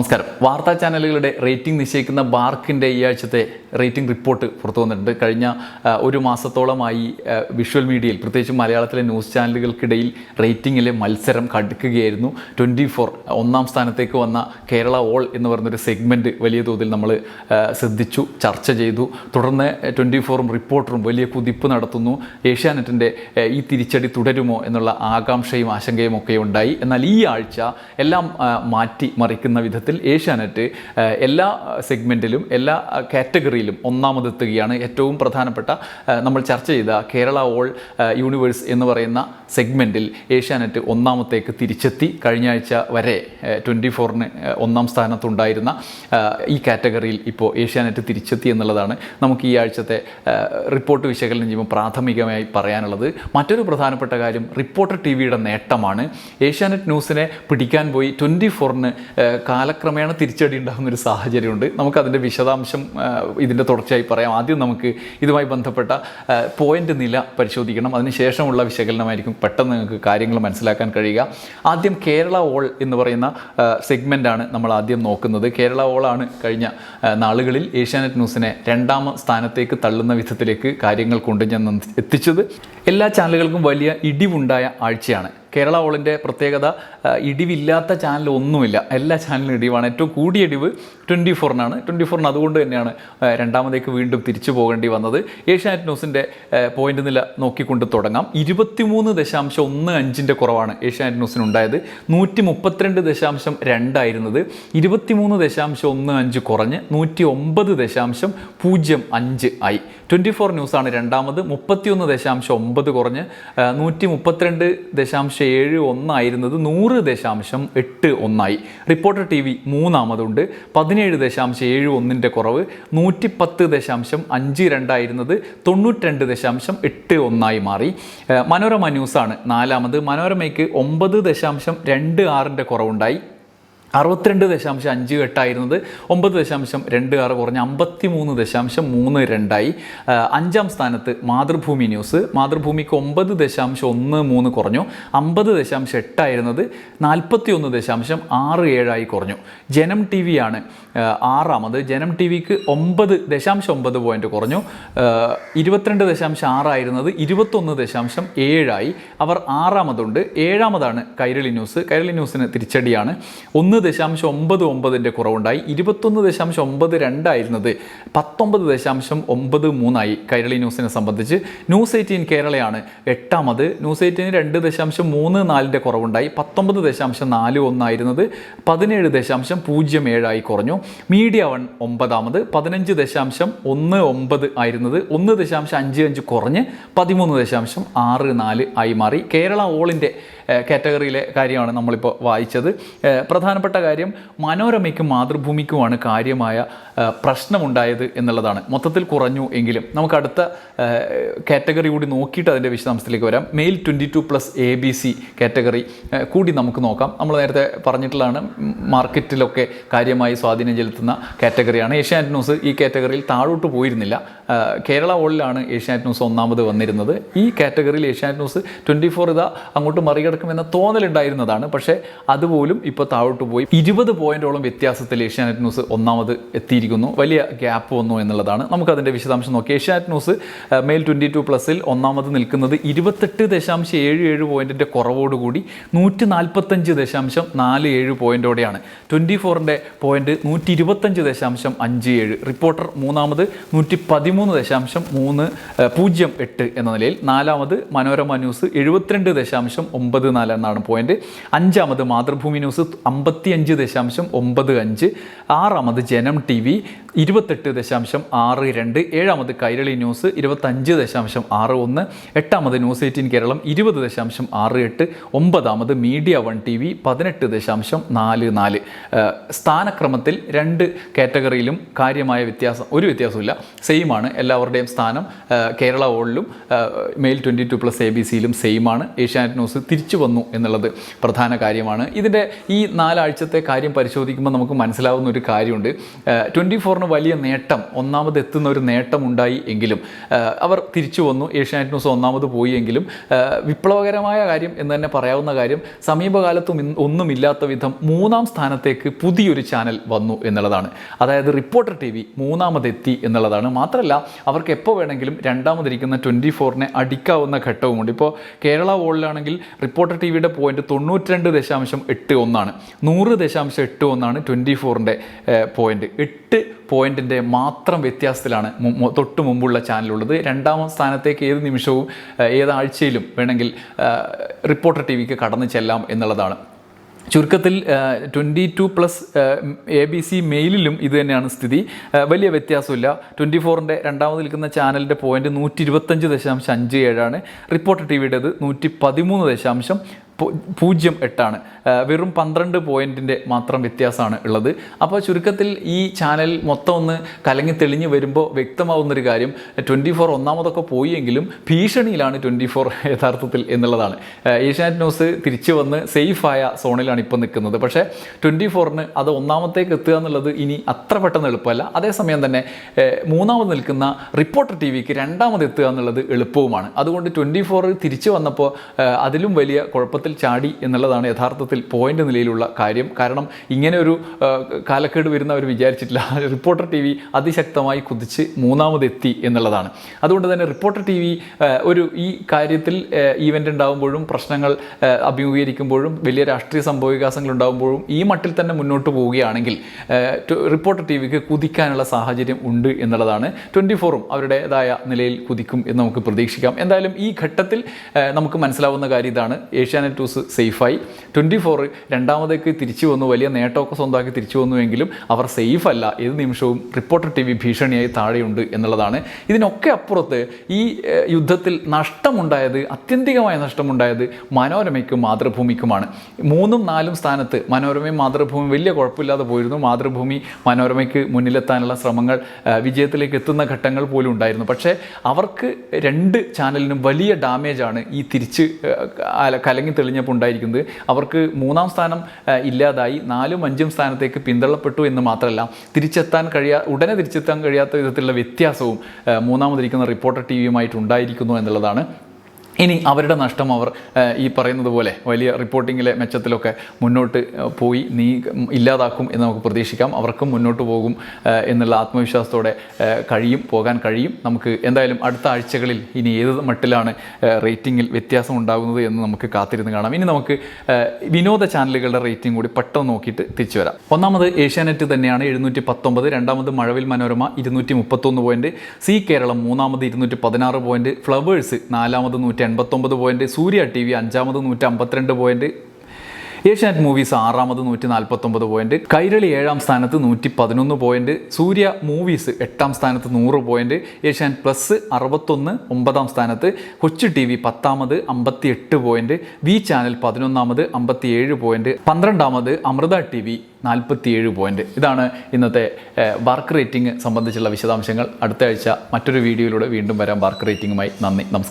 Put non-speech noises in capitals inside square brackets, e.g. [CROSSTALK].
നമസ്കാരം. വാർത്താ ചാനലുകളുടെ റേറ്റിംഗ് നിശ്ചയിക്കുന്ന ബാർക്കിന്റെ ഈ ആഴ്ചത്തെ റേറ്റിംഗ് റിപ്പോർട്ട് പുറത്തു വന്നിട്ടുണ്ട്. കഴിഞ്ഞ ഒരു മാസത്തോളമായി വിഷ്വൽ മീഡിയയിൽ പ്രത്യേകിച്ച് മലയാളത്തിലെ ന്യൂസ് ചാനലുകൾക്കിടയിൽ റേറ്റിങ്ങിലെ മത്സരം കടുക്കുകയായിരുന്നു. ട്വന്റി ഫോർ ഒന്നാം സ്ഥാനത്തേക്ക് വന്ന കേരള ഓൾ എന്ന് പറയുന്നൊരു സെഗ്മെന്റ് വലിയ തോതിൽ നമ്മൾ ശ്രദ്ധിച്ചു ചർച്ച ചെയ്തു. തുടർന്ന് ട്വന്റി ഫോറും റിപ്പോർട്ടറും വലിയ കുതിപ്പ് നടത്തുന്നു. ഏഷ്യാനെറ്റിന്റെ ഈ തിരിച്ചടി തുടരുമോ എന്നുള്ള ആകാംക്ഷയും ആശങ്കയും ഒക്കെ ഉണ്ടായി. എന്നാൽ ഈ ആഴ്ച എല്ലാം മാറ്റി മറിക്കുന്ന വിധത്തിൽ ഏഷ്യാനെറ്റ് എല്ലാ സെഗ്മെന്റിലും എല്ലാ കാറ്റഗറിയിലും ഒന്നാമതെത്തുകയാണ് ഏറ്റവും പ്രധാനപ്പെട്ട നമ്മൾ ചർച്ച ചെയ്ത കേരള ഓൾ യൂണിവേഴ്സ് എന്ന് പറയുന്ന സെഗ്മെന്റിൽ ഏഷ്യാനെറ്റ് ഒന്നാമത്തേക്ക് തിരിച്ചെത്തി കഴിഞ്ഞ ആഴ്ച വരെ ട്വന്റി ഫോറിന് ഒന്നാം സ്ഥാനത്തുണ്ടായിരുന്ന ഈ കാറ്റഗറിയിൽ ഇപ്പോൾ ഏഷ്യാനെറ്റ് തിരിച്ചെത്തി എന്നുള്ളതാണ് നമുക്ക് ഈ ആഴ്ചത്തെ റിപ്പോർട്ട് വിശകലനം ചെയ്യുമ്പോൾ പ്രാഥമികമായി പറയാനുള്ളത്. മറ്റൊരു പ്രധാനപ്പെട്ട കാര്യം റിപ്പോർട്ടർ ടി വിയുടെ നേട്ടമാണ്. ഏഷ്യാനെറ്റ് ന്യൂസിനെ പിടിക്കാൻ പോയി ട്വന്റി ഫോറിന് കാലക്രമേണ തിരിച്ചടി ഉണ്ടാകുന്ന ഒരു സാഹചര്യമുണ്ട്. നമുക്കതിന്റെ വിശദാംശം ഇതിന്റെ തുടർച്ചയായി പറയാം. ആദ്യം നമുക്ക് ഇതുമായി ബന്ധപ്പെട്ട പോയിന്റ് നില പരിശോധിക്കണം. അതിനുശേഷമുള്ള വിശകലനമായിരിക്കും പെട്ടെന്ന് നിങ്ങൾക്ക് കാര്യങ്ങൾ മനസ്സിലാക്കാൻ കഴിയുക. ആദ്യം കേരള ഓൾ എന്ന് പറയുന്ന സെഗ്മെന്റാണ് നമ്മൾ ആദ്യം നോക്കുന്നത്. കേരള ഓളാണ് കഴിഞ്ഞ നാളുകളിൽ ഏഷ്യാനെറ്റ് ന്യൂസിനെ രണ്ടാം സ്ഥാനത്തേക്ക് തള്ളുന്ന വിധത്തിലേക്ക് കാര്യങ്ങൾ കൊണ്ട് ഞാൻ എത്തിച്ചത്. എല്ലാ ചാനലുകൾക്കും വലിയ ഇടിവുണ്ടായ ആഴ്ചയാണ്. കേരള ഓളിന്റെ പ്രത്യേകത ഇടിവില്ലാത്ത ചാനൽ ഒന്നുമില്ല. എല്ലാ ചാനലിനും ഇടിവാണ്. ഏറ്റവും കൂടിയ ഇടിവ് ട്വന്റി ഫോറിനാണ്. ട്വന്റി ഫോറിന് അതുകൊണ്ട് തന്നെയാണ് രണ്ടാമതേക്ക് വീണ്ടും തിരിച്ചു പോകേണ്ടി വന്നത്. ഏഷ്യാനെറ്റ് ന്യൂസിന്റെ പോയിന്റ് നില നോക്കിക്കൊണ്ട് തുടങ്ങാം. ഇരുപത്തിമൂന്ന് ദശാംശം ഒന്ന് അഞ്ചിന്റെ കുറവാണ് ഏഷ്യാനെറ്റ് ന്യൂസിന് ഉണ്ടായത് നൂറ്റി മുപ്പത്തിരണ്ട് ദശാംശം രണ്ടായിരുന്നത് ഇരുപത്തിമൂന്ന് ദശാംശം ഒന്ന് അഞ്ച് കുറഞ്ഞ് നൂറ്റി ഒമ്പത് ദശാംശം പൂജ്യം അഞ്ച് ആയി. ട്വന്റി ഫോർ ന്യൂസാണ് രണ്ടാമത്. മുപ്പത്തിയൊന്ന് ദശാംശം ഒമ്പത് കുറഞ്ഞ് നൂറ്റി മുപ്പത്തിരണ്ട് ദശാംശം ഏഴ് ഒന്നായിരുന്നത് നൂറ് ദശാംശം എട്ട് ഒന്നായി. റിപ്പോർട്ടർ ടി വി മൂന്നാമതുണ്ട്. പതിനേഴ് ദശാംശം ഏഴ് ഒന്നിന്റെ കുറവ് നൂറ്റി പത്ത് ദശാംശം അഞ്ച് രണ്ടായിരുന്നത് തൊണ്ണൂറ്റിരണ്ട് ദശാംശം എട്ട് ഒന്നായി മാറി. മനോരമ ന്യൂസാണ് നാലാമത്. മനോരമയ്ക്ക് ഒമ്പത് ദശാംശം രണ്ട് ആറിന്റെ കുറവുണ്ടായി. അറുപത്തിരണ്ട് ദശാംശം അഞ്ച് എട്ടായിരുന്നത് ഒമ്പത് ദശാംശം രണ്ട് ആറ് കുറഞ്ഞ് അമ്പത്തി മൂന്ന് ദശാംശം മൂന്ന് രണ്ടായി. അഞ്ചാം സ്ഥാനത്ത് മാതൃഭൂമി ന്യൂസ്. മാതൃഭൂമിക്ക് ഒമ്പത് ദശാംശം ഒന്ന് മൂന്ന് കുറഞ്ഞു. അമ്പത് ദശാംശം എട്ടായിരുന്നത് നാൽപ്പത്തി ഒന്ന് ദശാംശം ആറ് ഏഴായി കുറഞ്ഞു. ജനം ടി വി ആണ് ആറാമത്. ജനം ടി വിക്ക് ഒമ്പത് ദശാംശം ഒമ്പത് പോയിന്റ് കുറഞ്ഞു. ഇരുപത്തിരണ്ട് ദശാംശം ആറായിരുന്നത് ഇരുപത്തൊന്ന് ദശാംശം ഏഴായി. അവർ ആറാമതുണ്ട്. ഏഴാമതാണ് കൈരളി ന്യൂസ്. കൈരളി ന്യൂസിന് തിരിച്ചടിയാണ്. ഒന്ന് ദശാംശം ഒമ്പത് ഒമ്പതിന്റെ കുറവുണ്ടായി. ഇരുപത്തൊന്ന് ദശാംശം ഒമ്പത് രണ്ടായിരുന്നത് പത്തൊമ്പത് ദശാംശം ഒമ്പത് മൂന്നായി. കൈരളി ന്യൂസിനെ സംബന്ധിച്ച് ന്യൂസ് എയ്റ്റീൻ കേരളയാണ് എട്ടാമത്. ന്യൂസ് എയ്റ്റീന് രണ്ട് ദശാംശം മൂന്ന് നാലിന്റെ കുറവുണ്ടായി. പത്തൊമ്പത് ദശാംശം നാല് ഒന്നായിരുന്നത് പതിനേഴ് ദശാംശം പൂജ്യം ഏഴായി കുറഞ്ഞു. മീഡിയ വൺ ഒമ്പതാമത്. പതിനഞ്ച് ദശാംശം ഒന്ന് ഒമ്പത് ആയിരുന്നത് ഒന്ന് ദശാംശം അഞ്ച് അഞ്ച് കുറഞ്ഞ് പതിമൂന്ന് ദശാംശം ആറ് നാല് ആയി മാറി. കേരള ഓളിന്റെ കാറ്റഗറിയിലെ കാര്യമാണ് നമ്മളിപ്പോൾ വായിച്ചത്. ഏഹ്, പ്രധാനപ്പെട്ട കാര്യം മനോരമയ്ക്കും മാതൃഭൂമിക്കുമാണ് കാര്യമായ പ്രശ്നമുണ്ടായത് എന്നുള്ളതാണ്. മൊത്തത്തിൽ കുറഞ്ഞു എങ്കിലും നമുക്ക് അടുത്ത കാറ്റഗറി കൂടി നോക്കിയിട്ട് അതിന്റെ വിശദാംശത്തിലേക്ക് വരാം. Male twenty two plus A B C category കൂടി നമുക്ക് നോക്കാം. നമ്മൾ നേരത്തെ പറഞ്ഞിട്ടുള്ളതാണ് മാർക്കറ്റിലൊക്കെ കാര്യമായി സ്വാധീനം ചെലുത്തുന്ന കാറ്റഗറിയാണ്. ഏഷ്യാനെറ്റ് ന്യൂസ് ഈ കാറ്റഗറിയിൽ താഴോട്ട് പോയിരുന്നില്ല. കേരള ഓളിലാണ് ഏഷ്യാനെറ്റ് ന്യൂസ് ഒന്നാമത് വന്നിരുന്നത്. ഈ കാറ്റഗറിയിൽ ഏഷ്യാനെറ്റ് ന്യൂസ് ട്വന്റി ഫോർ ഇതാ അങ്ങോട്ട് മറികടക്കുമെന്ന തോന്നലുണ്ടായിരുന്നതാണ്. പക്ഷേ അതുപോലും ഇപ്പോൾ താഴോട്ട് പോയി. ഇരുപത് പോയിന്റോളം വ്യത്യാസത്തിൽ ഏഷ്യാനെറ്റ് ന്യൂസ് ഒന്നാമത് എത്തിയിരിക്കുന്നു. വലിയ ഗ്യാപ്പ് വന്നു എന്നുള്ളതാണ്. നമുക്കതിന്റെ വിശദാംശം നോക്കി. Asianet news male twenty two പ്ലസിൽ ഒന്നാമത് നിൽക്കുന്നത് ഇരുപത്തെട്ട് ദശാംശം ഏഴ് ഏഴ് പോയിന്റിന്റെ കുറവോടുകൂടി നൂറ്റി നാൽപ്പത്തഞ്ച് ദശാംശം നാല് ഏഴ് പോയിന്റോടെയാണ് ട്വന്റി ഫോറിന്റെ പോയിന്റ് നൂറ്റി ഇരുപത്തഞ്ച് ദശാംശം അഞ്ച് ഏഴ്. റിപ്പോർട്ടർ മൂന്നാമത് നൂറ്റി പതിമൂന്ന് ദശാംശം മൂന്ന് പൂജ്യം എട്ട് എന്ന നിലയിൽ നാലാമത് മനോരമ ന്യൂസ് എഴുപത്തിരണ്ട് ദശാംശം ഒമ്പത് നാല് എന്നാണ് പോയിന്റ്. അഞ്ചാമത് മാതൃഭൂമി ന്യൂസ് അമ്പത്തിയഞ്ച് ദശാംശം ഒമ്പത് അഞ്ച്. ആറാമത് ജനം ടി വി. ഇരുപത്തെട്ട് ദശാംശം ആറ് രണ്ട്. ഏഴാമത് കൈരളി ന്യൂസ് ഇരുപത്തഞ്ച് ദശാംശം ആറ് ഒന്ന്. എട്ടാമത് ന്യൂസ് എയ്റ്റീൻ കേരളം ഇരുപത് ദശാംശം ആറ് എട്ട്. ഒമ്പതാമത് മീഡിയ വൺ ടി വി പതിനെട്ട് ദശാംശം നാല് നാല്. സ്ഥാനക്രമത്തിൽ രണ്ട് കാറ്റഗറിയിലും കാര്യമായ വ്യത്യാസം ഒരു വ്യത്യാസമില്ല സെയിമാണ് എല്ലാവരുടെയും സ്ഥാനം. Kerala ഓളിലും male twenty two plus A B സിയിലും സെയിമാണ്. ഏഷ്യാനെറ്റ് ന്യൂസ് തിരിച്ചു വന്നു എന്നുള്ളത് പ്രധാന കാര്യമാണ്. ഇതിന്റെ ഈ നാലാഴ്ചത്തെ കാര്യം പരിശോധിക്കുമ്പോൾ നമുക്ക് മനസ്സിലാവുന്ന ഒരു കാര്യമുണ്ട്. ട്വന്റി ഫോർ ഫോറിന് വലിയ നേട്ടം ഒന്നാമത് എത്തുന്ന ഒരു നേട്ടം ഉണ്ടായി എങ്കിലും അവർ തിരിച്ചു വന്നു. ഏഷ്യാനെറ്റ് ന്യൂസ് ഒന്നാമത് പോയി എങ്കിലും വിപ്ലവകരമായ കാര്യം എന്ന് തന്നെ പറയാവുന്ന കാര്യം സമീപകാലത്തും ഒന്നുമില്ലാത്ത വിധം മൂന്നാം സ്ഥാനത്തേക്ക് പുതിയൊരു ചാനൽ വന്നു എന്നുള്ളതാണ്. അതായത് റിപ്പോർട്ടർ ടി വി മൂന്നാമതെത്തി എന്നുള്ളതാണ്. മാത്രമല്ല അവർക്ക് എപ്പോൾ വേണമെങ്കിലും രണ്ടാമതിരിക്കുന്ന ട്വന്റി ഫോറിനെ അടിക്കാവുന്ന ഘട്ടവുമുണ്ട്. ഇപ്പോൾ കേരള വോളിലാണെങ്കിൽ റിപ്പോർട്ടർ ടി വിയുടെ പോയിന്റ് തൊണ്ണൂറ്റിരണ്ട് ദശാംശം എട്ട് ഒന്നാണ്. നൂറ് ദശാംശം എട്ട് ഒന്നാണ് ട്വന്റി ഫോറിന്റെ പോയിന്റ്. എട്ട് പോയിന്റിന്റെ മാത്രം വ്യത്യാസത്തിലാണ് തൊട്ട് മുമ്പുള്ള ചാനലുള്ളത്. രണ്ടാം സ്ഥാനത്തേക്ക് ഏത് നിമിഷവും ഏതാഴ്ചയിലും വേണമെങ്കിൽ റിപ്പോർട്ടർ ടി വിക്ക് കടന്നു ചെല്ലാം എന്നുള്ളതാണ്. ചുരുക്കത്തിൽ twenty two plus A B C മെയിലിലും ഇത് തന്നെയാണ് സ്ഥിതി. വലിയ വ്യത്യാസമില്ല. ട്വന്റി ഫോറിന്റെ രണ്ടാമത് നിൽക്കുന്ന ചാനലിന്റെ പോയിന്റ് നൂറ്റി ഇരുപത്തഞ്ച് ദശാംശം അഞ്ച് ഏഴാണ്. റിപ്പോർട്ടർ ടി വിയുടേത് നൂറ്റി പതിമൂന്ന് ദശാംശം പൂജ്യം എട്ടാണ്. വെറും പന്ത്രണ്ട് പോയിന്റിന്റെ മാത്രം വ്യത്യാസമാണ് ഉള്ളത്. അപ്പോൾ ചുരുക്കത്തിൽ ഈ ചാനൽ മൊത്തം ഒന്ന് കലങ്ങി തെളിഞ്ഞു വരുമ്പോൾ വ്യക്തമാവുന്നൊരു കാര്യം ട്വന്റി ഫോർ ഒന്നാമതൊക്കെ പോയെങ്കിലും ഭീഷണിയിലാണ് ട്വന്റി ഫോർ യഥാർത്ഥത്തിൽ എന്നുള്ളതാണ്. ഏഷ്യാനെറ്റ് ന്യൂസ് തിരിച്ചു വന്ന് സേഫായ സോണിലാണ് ഇപ്പോൾ നിൽക്കുന്നത്. പക്ഷേ ട്വന്റി ഫോറിന് അത് ഒന്നാമത്തേക്ക് എത്തുക എന്നുള്ളത് ഇനി അത്ര പെട്ടെന്ന് എളുപ്പമല്ല. അതേസമയം തന്നെ മൂന്നാമത് നിൽക്കുന്ന റിപ്പോർട്ടർ ടി വിക്ക് രണ്ടാമത് എത്തുക എന്നുള്ളത് എളുപ്പവുമാണ്. അതുകൊണ്ട് ട്വന്റി ഫോർ തിരിച്ചു വന്നപ്പോൾ അതിലും വലിയ കുഴപ്പത്തിൽ ചാടി എന്നുള്ളതാണ് യഥാർത്ഥത്തിൽ പോയിന്റ് നിലയിലുള്ള കാര്യം. കാരണം ഇങ്ങനെ ഒരു കാലക്കേട് വരുന്ന അവർ വിചാരിച്ചിട്ടില്ല. [LAUGHS] റിപ്പോർട്ടർ ടി വി അതിശക്തമായി കുതിച്ച് മൂന്നാമതെത്തി എന്നുള്ളതാണ്. അതുകൊണ്ട് തന്നെ റിപ്പോർട്ടർ ടി വി ഒരു ഈ കാര്യത്തിൽ ഈവന്റ് ഉണ്ടാകുമ്പോഴും പ്രശ്നങ്ങൾ അഭിമുഖീകരിക്കുമ്പോഴും വലിയ രാഷ്ട്രീയ സംഭവവികാസങ്ങൾ ഉണ്ടാകുമ്പോഴും ഈ മട്ടിൽ തന്നെ മുന്നോട്ട് പോവുകയാണെങ്കിൽ റിപ്പോർട്ടർ ടി വിക്ക് കുതിക്കാനുള്ള സാഹചര്യം ഉണ്ട് എന്നുള്ളതാണ്. ട്വന്റി ഫോറും അവരുടേതായ നിലയിൽ കുതിക്കും എന്ന് നമുക്ക് പ്രതീക്ഷിക്കാം. എന്തായാലും ഈ ഘട്ടത്തിൽ നമുക്ക് മനസ്സിലാവുന്ന കാര്യം ഇതാണ്. ഏഷ്യാനെറ്റ് ന്യൂസ് സേഫായി ട്വന്റി ഫോർ രണ്ടാമതേക്ക് തിരിച്ചു വന്നു. വലിയ നേട്ടമൊക്കെ സ്വന്തമാക്കി തിരിച്ചു വന്നുവെങ്കിലും അവർ സേഫ് അല്ല. ഏത് നിമിഷവും റിപ്പോർട്ടർ ടി വി ഭീഷണിയായി താഴെയുണ്ട് എന്നുള്ളതാണ്. ഇതിനൊക്കെ അപ്പുറത്ത് ഈ യുദ്ധത്തിൽ നഷ്ടമുണ്ടായത് അത്യന്തികമായ നഷ്ടമുണ്ടായത് മനോരമയ്ക്കും മാതൃഭൂമിക്കുമാണ്. മൂന്നും നാലും സ്ഥാനത്ത് മനോരമയും മാതൃഭൂമി വലിയ കുഴപ്പമില്ലാതെ പോയിരുന്നു. മാതൃഭൂമി മനോരമയ്ക്ക് മുന്നിലെത്താനുള്ള ശ്രമങ്ങൾ വിജയത്തിലേക്ക് എത്തുന്ന ഘട്ടങ്ങൾ പോലും ഉണ്ടായിരുന്നു. പക്ഷേ അവർക്ക് രണ്ട് ചാനലിനും വലിയ ഡാമേജാണ് ഈ തിരിച്ച് കലങ്ങി തെളിഞ്ഞപ്പോൾ ഉണ്ടായിരിക്കുന്നത് അവർക്ക് മൂന്നാം സ്ഥാനം ഇല്ലാതായി നാലും അഞ്ചും സ്ഥാനത്തേക്ക് പിന്തള്ളപ്പെട്ടു എന്ന് മാത്രമല്ല തിരിച്ചെത്താൻ കഴിയാ ഉടനെ തിരിച്ചെത്താൻ കഴിയാത്ത വിധത്തിലുള്ള വ്യത്യാസവും മൂന്നാമതിരിക്കുന്ന റിപ്പോർട്ടർ ടി വിയുമായിട്ട് ഉണ്ടായിരിക്കുന്നു എന്നുള്ളതാണ് ഇനി അവരുടെ നഷ്ടം അവർ ഈ പറയുന്നത് പോലെ വലിയ റിപ്പോർട്ടിങ്ങിലെ മെച്ചത്തിലൊക്കെ മുന്നോട്ട് പോയി നീ ഇല്ലാതാക്കും എന്ന് നമുക്ക് പ്രതീക്ഷിക്കാം. അവർക്കും മുന്നോട്ട് പോകും എന്നുള്ള ആത്മവിശ്വാസത്തോടെ കഴിയും പോകാൻ കഴിയും. നമുക്ക് എന്തായാലും അടുത്ത ആഴ്ചകളിൽ ഇനി ഏത് മട്ടിലാണ് റേറ്റിങ്ങിൽ വ്യത്യാസം ഉണ്ടാകുന്നത് എന്ന് നമുക്ക് കാത്തിരുന്ന് കാണാം. ഇനി നമുക്ക് വിനോദ ചാനലുകളുടെ റേറ്റിംഗ് കൂടി പെട്ടെന്ന് നോക്കിയിട്ട് തിരിച്ചു വരാം. ഒന്നാമത് ഏഷ്യാനെറ്റ് തന്നെയാണ് എഴുന്നൂറ്റി പത്തൊമ്പത് രണ്ടാമത് മഴവിൽ മനോരമ ഇരുന്നൂറ്റി മുപ്പത്തൊന്ന് പോയിന്റ് സി കേരളം മൂന്നാമത് ഇരുന്നൂറ്റി പതിനാറ് പോയിന്റ് ഫ്ലവേഴ്സ് നാലാമത് നൂറ്റി എൺപത്തൊമ്പത് പോയിന്റ് സൂര്യ ടി വി അഞ്ചാമത് നൂറ്റി അമ്പത്തിരണ്ട് പോയിന്റ് ഏഷ്യാനെറ്റ് മൂവീസ് ആറാമത് നൂറ്റി നാൽപ്പത്തൊമ്പത് പോയിന്റ് കൈരളി ഏഴാം സ്ഥാനത്ത് നൂറ്റി പതിനൊന്ന് പോയിന്റ് സൂര്യ മൂവീസ് എട്ടാം സ്ഥാനത്ത് നൂറ് പോയിന്റ് ഏഷ്യാനെറ്റ് പ്ലസ് അറുപത്തൊന്ന് ഒമ്പതാം സ്ഥാനത്ത് കൊച്ചു ടി വി പത്താമത് അമ്പത്തി എട്ട് പോയിന്റ് വി ചാനൽ പതിനൊന്നാമത് അമ്പത്തി ഏഴ് പോയിന്റ് പന്ത്രണ്ടാമത് അമൃത ടി വി നാൽപ്പത്തിയേഴ് പോയിന്റ് ഇതാണ് ഇന്നത്തെ ബാർക്ക് റേറ്റിംഗ് സംബന്ധിച്ചുള്ള വിശദാംശങ്ങൾ. അടുത്ത ആഴ്ച മറ്റൊരു വീഡിയോയിലൂടെ വീണ്ടും വരാം. ബാർക്ക് റേറ്റിംഗുമായി നന്ദി. നമസ്കാരം.